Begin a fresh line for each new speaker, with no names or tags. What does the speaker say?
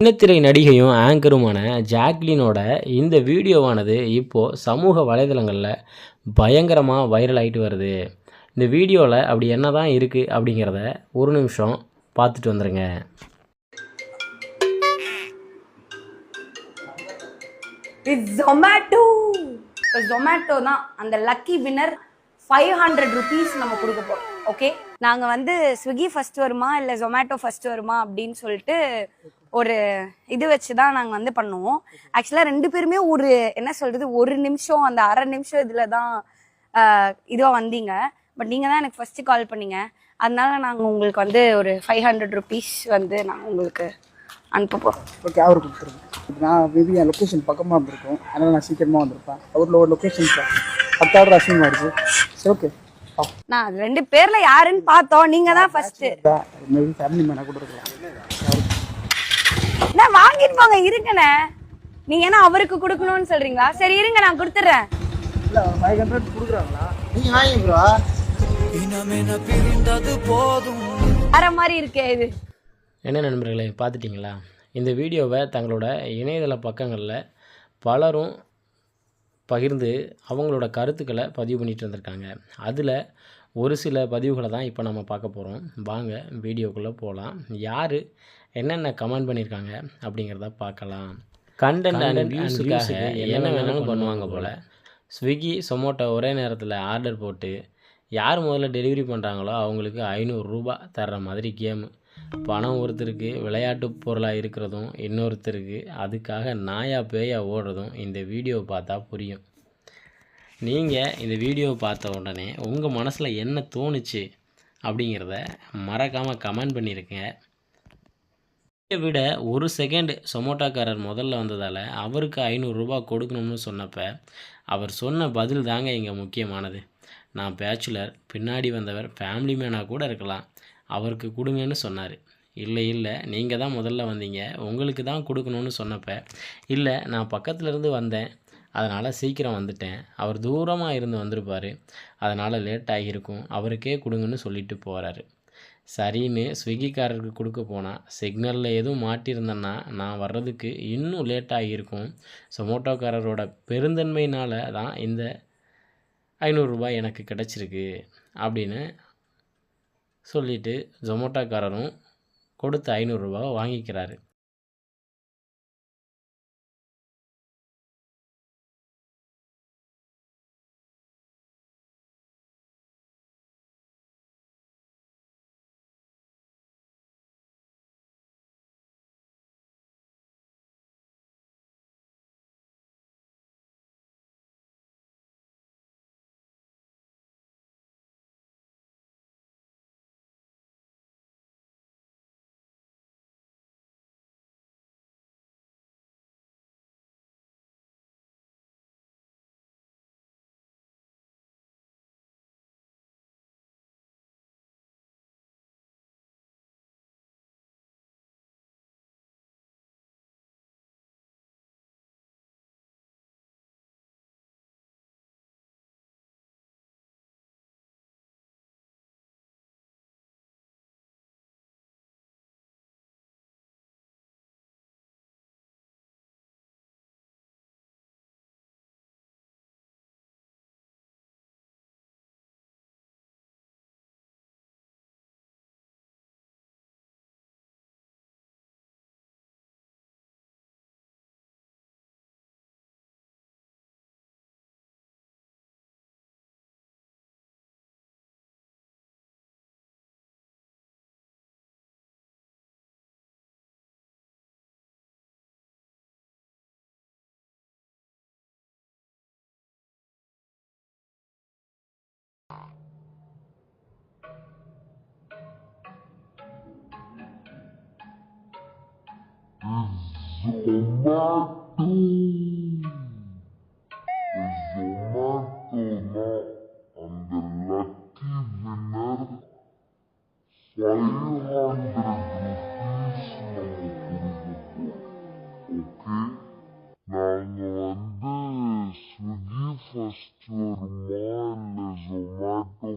சின்னத்திரை நடிகையும் ஆங்கருமான ஜாக்லினோட இந்த வீடியோவானது இப்போது சமூக வலைதளங்களில் பயங்கரமாக வைரல் ஆகிட்டு வருது. இந்த வீடியோவில் அப்படி என்ன தான் இருக்குது அப்படிங்கிறத ஒரு நிமிஷம் பார்த்துட்டு வந்துடுங்க
ஜொமேட்டோ இப்போ ஜொமேட்டோ தான் அந்த lucky winner five hundred rupees நம்ம கொடுக்க போகிறோம் ஓகே நாங்கள் வந்து ஸ்விக்கி ஃபஸ்ட் வருமா இல்லை ஜொமேட்டோ ஃபஸ்ட் வருமா அப்படின்னு சொல்லிட்டு ஒரு இது வச்சு தான் நாங்கள் வந்து பண்ணுவோம். ஆக்சுவலாக ரெண்டு பேருமே ஒரு என்ன சொல்கிறது ஒரு நிமிஷம் அந்த அரை நிமிஷம் இதில் தான் இதுவாக வந்தீங்க. பட் நீங்கள் தான் எனக்கு ஃபஸ்ட்டு கால் பண்ணீங்க. அதனால நாங்கள் உங்களுக்கு வந்து ஒரு ஃபைவ் ஹண்ட்ரட் ருபீஸ் வந்து நாங்கள் உங்களுக்கு அனுப்ப போகிறோம்
ஓகே அவர் கொடுத்துருங்க. இப்போ நான் மேபி என் லொக்கேஷன் பக்கமாக இருந்திருக்கும் அதனால் நான் சீக்கிரமாக வந்திருப்பேன். அவரில் ஒரு லொக்கேஷன் பத்து ஆர்டர் அசிங்கமாக ஆயிடுச்சு. சரி ஓகே
நான் ரெண்டு பேர்ல யாருன்னு பார்த்தோம். நீங்க தான் ஃபர்ஸ்ட்
மேபி ஃபேமிலி மேனாக கூட இருக்கலாம்.
நான் வாங்கிட்டு போங்க இருங்கண்ணே. நீங்க என்ன அவருக்கு கொடுக்கணும்னு சொல்றீங்களா? சரி இருங்க நான்
ப்ரோ
வேற மாதிரி இருக்கே இது.
என்ன நண்பர்களே பார்த்துட்டிங்களா? இந்த வீடியோவை தங்களோட இணையதள பக்கங்களில் பலரும் பகிர்ந்து அவங்களோட கருத்துக்களை பதிவு பண்ணிட்டு வந்திருக்காங்க அதில் ஒரு சில பதிவுகளை தான் இப்போ நம்ம பார்க்க போகிறோம் வாங்க வீடியோக்குள்ளே போகலாம் யார் என்னென்ன கமெண்ட் பண்ணியிருக்காங்க அப்படிங்கிறத பார்க்கலாம். கண்டென்ட் அண்ட் வியூஸுக்காக என்ன வேணாலும் பண்ணுவாங்க போல். ஸ்விக்கி சொமோட்டோ ஒரே நேரத்தில் ஆர்டர் போட்டு யார் முதல்ல டெலிவரி பண்ணுறாங்களோ அவங்களுக்கு ஐநூறுரூபா தர்ற மாதிரி கேமு பணம் ஒருத்தருக்கு விளையாட்டு பொருளாக இருக்கிறதும் இன்னொருத்தருக்கு அதுக்காக நாயா பேயா ஓடுறதும் இந்த வீடியோ பார்த்தா புரியும். நீங்கள் இந்த வீடியோவை பார்த்த உடனே உங்கள் மனசில் என்ன தோணுச்சு அப்படிங்கிறத மறக்காமல் கமெண்ட் பண்ணியிருக்கேன் விட ஒரு செகண்ட் சொமோட்டோக்காரர் முதல்ல வந்ததால் அவருக்கு ஐநூறுரூபா கொடுக்கணும்னு சொன்னப்ப அவர் சொன்ன பதில் தாங்க இங்கே முக்கியமானது. நான் பேச்சுலர் பின்னாடி வந்தவர் ஃபேமிலி மேனாக கூட இருக்கலாம். அவருக்கு கொடுங்கன்னு சொன்னார். இல்லை இல்லை நீங்கள் தான் முதல்ல வந்தீங்க. உங்களுக்கு தான் கொடுக்கணும்னு சொன்னப்ப இல்லை நான் பக்கத்துலேருந்து வந்தேன். அதனால் சீக்கிரம் வந்துட்டேன். அவர் தூரமாக இருந்து வந்திருப்பார். அதனால் லேட் ஆகியிருக்கும். அவருக்கே கொடுங்கன்னு சொல்லிட்டு போகிறாரு சரின்னு ஸ்விக்கிக்காரருக்கு கொடுக்க போனால் சிக்னலில் எதுவும் மாட்டியிருந்தேன்னா நான் வர்றதுக்கு இன்னும் லேட் ஆகியிருக்கும் சொமோட்டோக்காரரோட பெருந்தன்மையினால் தான் இந்த ஐநூறுரூபா எனக்கு கிடச்சிருக்கு அப்படின்னு சொல்லிவிட்டு ஜொமோட்டோக்காரரும் கொடுத்த ஐநூறுரூபாவை வாங்கிக்கிறாரு.
Zomato. Zomato now. I'm the lucky winner. Fire.